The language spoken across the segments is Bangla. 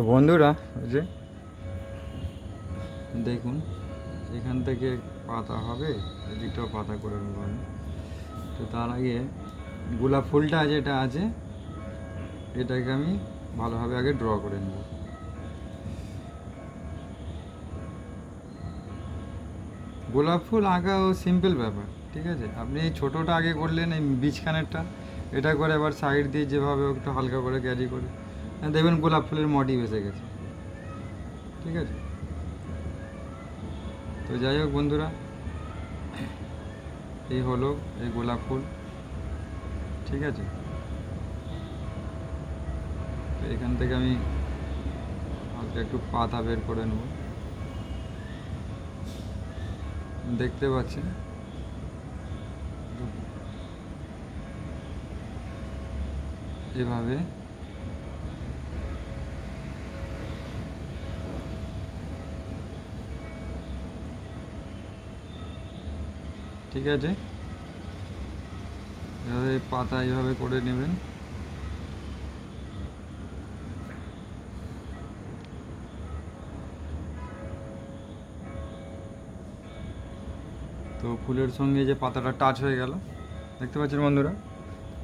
তো বন্ধুরা, ওই যে দেখুন, এখান থেকে পাতা হবে, এদিকটাও পাতা করে নেব আমি। তো তার আগে গোলাপ ফুলটা যেটা আছে, এটাকে আমি ভালোভাবে আগে ড্র করে নেব। গোলাপ ফুল আঁকা ও সিম্পল ব্যাপার, ঠিক আছে? আপনি এই ছোটোটা আগে করলেন, এই বীজখানেরটা, এটা করে আবার সাইড দিয়ে যেভাবে একটু হালকা করে ক্যারি করে। দেখবেন গোলাপ ফুলের মোটিভ এসে গেছে। ঠিক আছে? তো যাই হোক বন্ধুরা, এই হলো এই গোলাপ ফুল। ঠিক আছে? তো এখান থেকে আমি হালকা একটু পাতা বের করে নেব। দেখতে পাচ্ছেন? এভাবে ঠিক আছে? এভাবে পাতা এইভাবে করে নেবেন। তো ফুলের সঙ্গে যে পাতাটা টাচ হয়ে গেল, দেখতে পাচ্ছেন বন্ধুরা?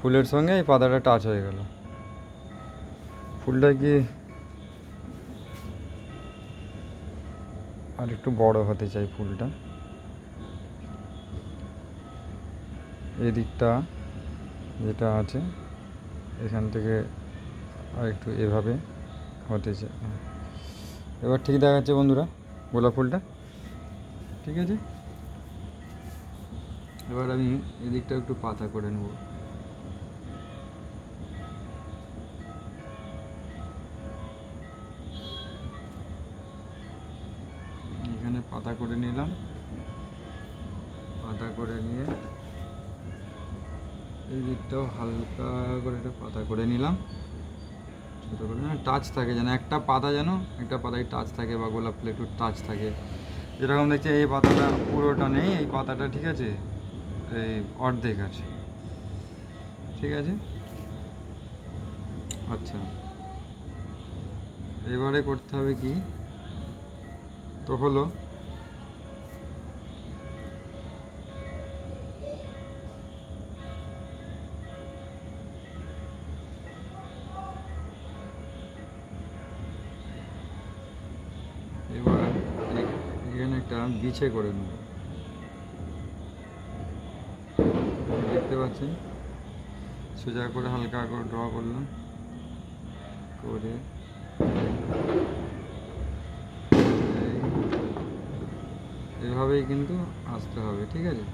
ফুলের সঙ্গে এই পাতাটা টাচ হয়ে গেল। ফুলটা কি আর একটু বড় হতে চাই ফুলটা? এই দিকটা যেটা আছে, এখান থেকে আর একটু এভাবে হতে। এবার ঠিক দেখাচ্ছে বন্ধুরা গোলাপ ফুলটা। ঠিক আছে? এবার আমি এদিকটা একটু পাতা করে নেব। এখানে পাতা করে নিলাম। পাতা করে নিয়ে এই দিকটাও হালকা করে একটা পাতা করে নিলাম। ছোটো করে টাচ থাকে, যেন একটা পাতা যেন, একটা পাতায় টাচ থাকে বা গোলাপ ফুলে একটু টাচ থাকে। যেরকম দেখছি এই পাতাটা পুরোটা নেই, এই পাতাটা ঠিক আছে, এই অর্ধেক আছে। ঠিক আছে? আচ্ছা। এবারে করতে হবে কি? তো হলো এখানে একটা বিছে করে নেব দেখতে পাচ্ছেন? সোজা করে হালকা করে ড্র করলাম। করে এভাবেই কিন্তু আসতে হবে, ঠিক আছে?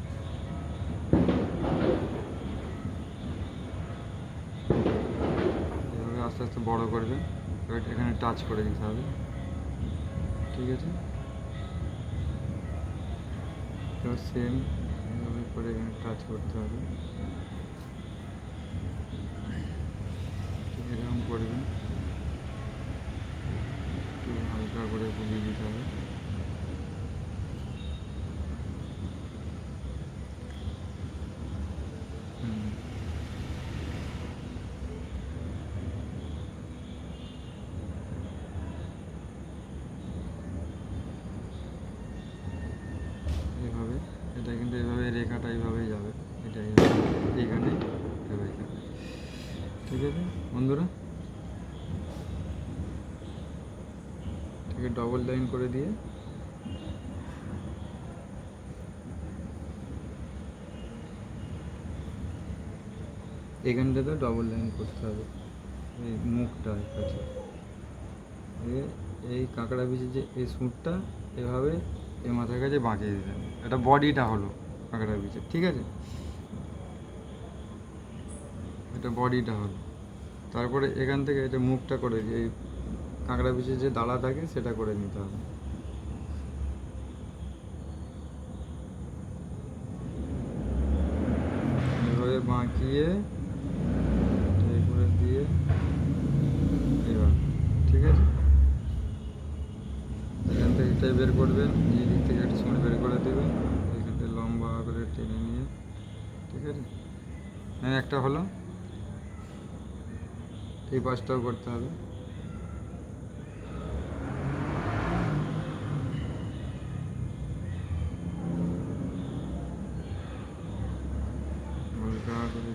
এভাবে আস্তে আস্তে বড় করবে এখানে টাচ করে দিতে হবে। ঠিক আছে? এবার সেম এভাবে করে এখানে টাচ করতে হবে ঠিক এরকম করবেন একটু হালকা করে বুঝিয়ে দিতে হবে হুম। এইভাবে এটা কিন্তু রেখাটা এইভাবেই যাবে এটা এইখানে ঠিক আছে বন্ধুরা? ডবল লাইন করে দিয়ে এখানটাতে ডবল লাইন করতে হবে, এই মুখটা কাছে। এই কাঁকড়া বীজের যে, এই সুঁটটা এভাবে এ মাথার কাছে বাঁকিয়ে দিতে হবে। এটা বডিটা হলো। কাঁকড়া বীজের ঠিক আছে? এটা বডিটা হলো তারপরে এখান থেকে এটা মুখটা করে, এই কাঁকড়া বীজের যে দাঁড়া থাকে, সেটা করে নিতে হবে। এভাবে বাঁকিয়ে করে দিয়ে, এবার, ঠিক আছে? এখান থেকে এটাই বের করবেন, এই দিক থেকে একটা সময় বের করে দেবেন। লম্বা করে টেনে নিয়ে, ঠিক আছে? হ্যাঁ একটা হলো। এই পাশটাও করতে হবে। করে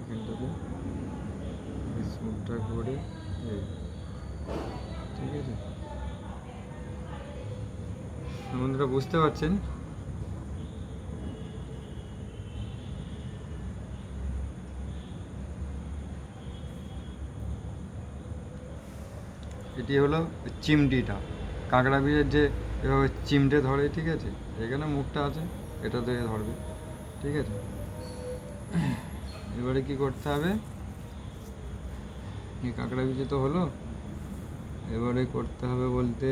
এখানটাতে ঠিক আছে? বন্ধুরা বুঝতে পারছেন? এটি হলো চিমটিটা। কাঁকড়া বীজের যে এভাবে চিমটে ধরে, ঠিক আছে? এখানে মুখটা আছে, এটা থেকে ধরবে, ঠিক আছে? এবারে কি করতে হবে? এই কাঁকড়া বীজে তো হলো। এবারে করতে হবে বলতে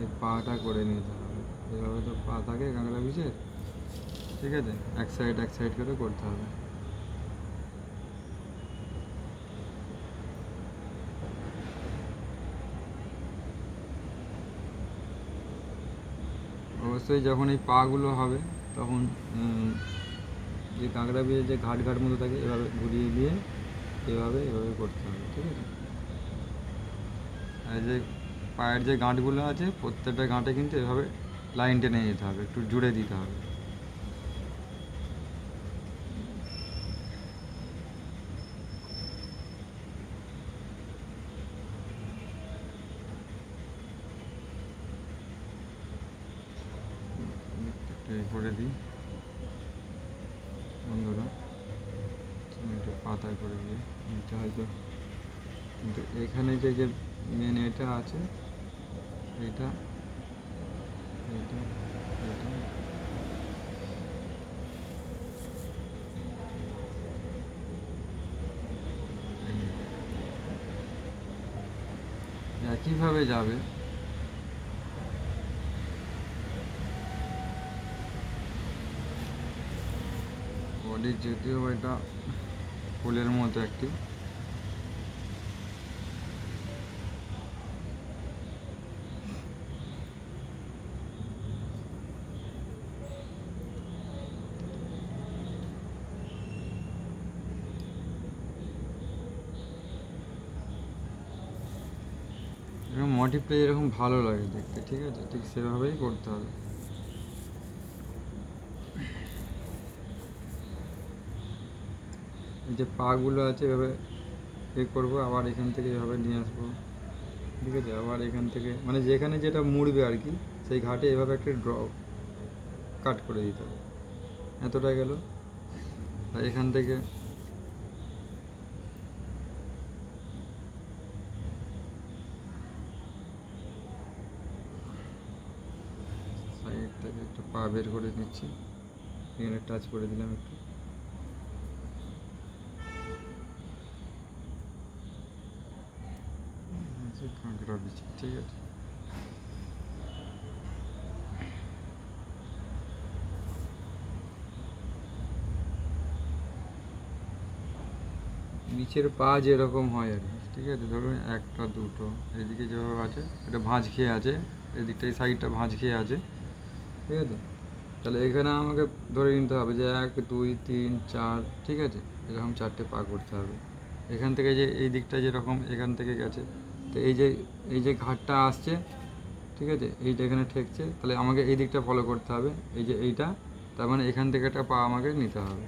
এই পাটা করে নিতে হবে। এভাবে তো পা থাকে কাঁকড়া বীজের, ঠিক আছে? এক সাইড এক সাইড করে করতে হবে। অবশ্যই যখন এই পাগুলো হবে, তখন যে কাঁকড়া বিয়ে যে ঘাট ঘাট মতো থাকে, এভাবে ঘুরিয়ে দিয়ে এভাবে এভাবে করতে হবে, ঠিক আছে? আর যে পায়ের যে গাঁটগুলো আছে, প্রত্যেকটা গাঁটে কিন্তু এভাবে লাইন টেনে যেতে হবে, একটু জুড়ে দিতে হবে একটু এ করে দিই। বন্ধুরা একটু পাতায় করে দিই এটা হয়তো। কিন্তু এখানে যে যে মেন এটা আছে এটা এটা এটা একইভাবে যাবে। বডির যদিও এটা ফুলের মতো একটি। এরকম এরকম ভালো লাগে দেখতে, ঠিক আছে? ঠিক সেভাবেই করতে হবে। যে পাগুলো আছে, এভাবে এ করব, আবার এখান থেকে এভাবে নিয়ে আসব। ঠিক আছে? আবার এখান থেকে মানে যেখানে যেটা মুড়বে আর কি, সেই ঘাটে এভাবে একটা ড্র, কাট করে দিতে হবে। এতটা গেল। আর এখান থেকে সাইড থেকে একটু পা বের করে নিচ্ছি। এখানে টাচ করে দিলাম একটু। কাঁকড়া বিচি ঠিক আছে নিচের পা যেরকম হয় আর ঠিক আছে ধরুন একটা দুটো এদিকে যেভাবে আছে এটা ভাঁজ খেয়ে আছে এদিকটা এই সাইডটা ভাঁজ খেয়ে আছে ঠিক আছে? তাহলে এখানে আমাকে ধরে নিতে হবে যে এক দুই তিন চার ঠিক আছে? এরকম চারটে পা করতে হবে। এখান থেকে যে এই দিকটা যেরকম এখান থেকে গেছে তো এই যে এই যে ঘাটটা আসছে, ঠিক আছে? এইটা এখানে ঠেকছে। তাহলে আমাকে এই দিকটা ফলো করতে হবে। এই যে এইটা, তার মানে এখান থেকে একটা পা আমাকে নিতে হবে।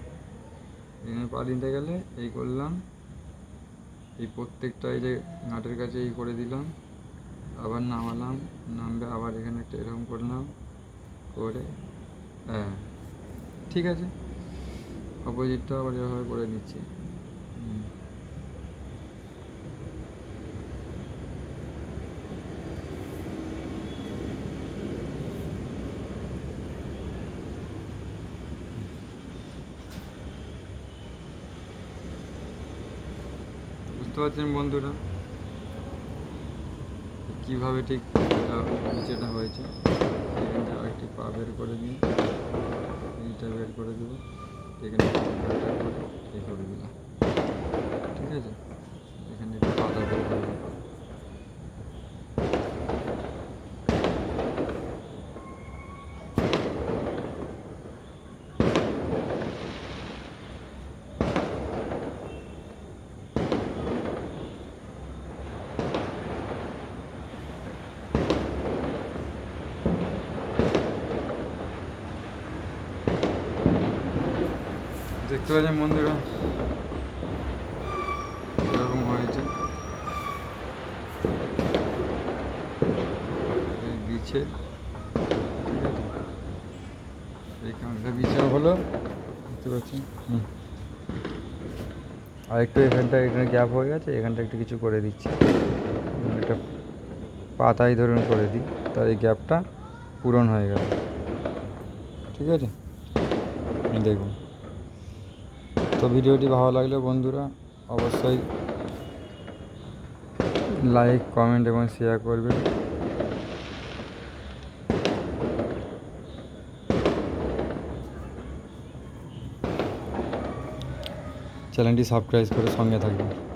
এখানে পা নিতে গেলে এই করলাম। এই প্রত্যেকটা এই যে ঘাটের কাছে এই করে দিলাম। আবার নামালাম। নামবে আবার এখানে একটা এরকম করলাম। করে হ্যাঁ। ঠিক আছে? অপোজিটটা আবার এভাবে করে নিচ্ছি। পাচ্ছেন বন্ধুরা। কীভাবে ঠিক নিচেটা হয়েছে একটি পা বের করে নিয়ে এইটা বের করে দেবো। এখানে করে এই করে দিলাম। ঠিক আছে? এখানে পাতা বের করে দেখতে পাচ্ছেন বন্ধুরা? এরকম হয়েছে। বিছে এই কাঁকড়া হলো, দেখতে পাচ্ছেন? আর একটু এখানটা এখানে গ্যাপ হয়ে গেছে, এখানটা একটু কিছু করে দিচ্ছি। একটা পাতাই ধরুন করে দিই, তার এই গ্যাপটা পূরণ হয়ে গেল। ঠিক আছে? দেখুন। তো ভিডিওটি ভালো লাগলে বন্ধুরা অবশ্যই লাইক, কমেন্ট এবং শেয়ার করবে চ্যানেলটি সাবস্ক্রাইব করে সঙ্গে থাকবেন।